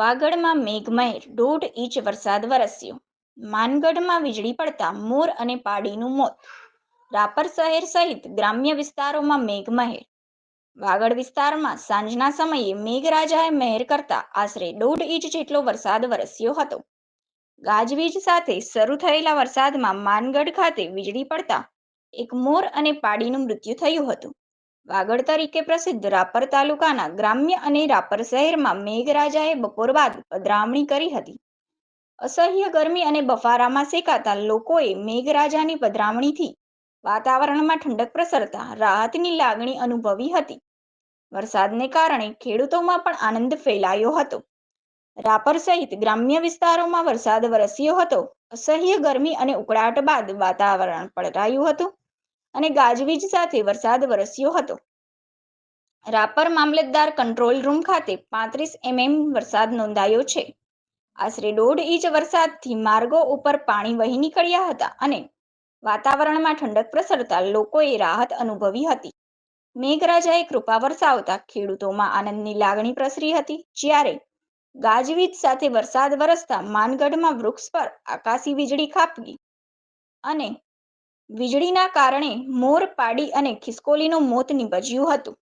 વાગડમાં મેઘમહેર દોઢ ઇંચ વરસાદ વરસ્યો. માનગઢમાં વીજળી પડતા મોર અને પાડીનું મોત. રાપર શહેર સહિત ગ્રામ્ય વિસ્તારોમાં મેઘમહેર. વાગડ વિસ્તારમાં સાંજના સમયે મેઘરાજાએ મહેર કરતા આશરે દોઢ ઇંચ જેટલો વરસાદ વરસ્યો હતો. ગાજવીજ સાથે શરૂ થયેલા વરસાદમાં માનગઢ ખાતે વીજળી પડતા એક મોર અને પાડીનું મૃત્યુ થયું હતું. વાગડ તરીકે પ્રસિદ્ધ રાપર તાલુકાના ગ્રામ્ય અને રાપર શહેરમાં મેઘરાજાએ બપોર બાદ પધરામણી કરી હતી. અસહ્ય ગરમી અને બફારામાં શેકાતા લોકોએ મેઘરાજાની પધરામણીથી વાતાવરણમાં ઠંડક પ્રસરતા રાહતની લાગણી અનુભવી હતી. વરસાદને કારણે ખેડૂતોમાં પણ આનંદ ફેલાયો હતો. રાપર સહિત ગ્રામ્ય વિસ્તારોમાં વરસાદ વરસ્યો હતો. અસહ્ય ગરમી અને ઉકળાટ બાદ વાતાવરણ પલટાયું હતું. અને ગાજવીજ સાથે વરસાદ વરસ્યો હતો. રાપર મામલતદાર કંટ્રોલ રૂમ ખાતે પાંત્રીસ એમએમ વરસાદ નોંધાયો છે. આશરે દોઢ ઇંચ વરસાદથી માર્ગો ઉપર પાણી વહી નીકળ્યા હતા અને વાતાવરણમાં ઠંડક પ્રસરતા લોકોએ રાહત અનુભવી હતી. મેઘરાજાએ કૃપા વરસાવતા ખેડૂતોમાં આનંદની લાગણી પ્રસરી હતી, જ્યારે ગાજવીજ સાથે વરસાદ વરસતા માનગઢમાં વૃક્ષ પર આકાશી વીજળી ખાબકી અને વીજળીના કારણે મોર પાડી અને ખિસકોલીનું મોત નીપજ્યું હતું.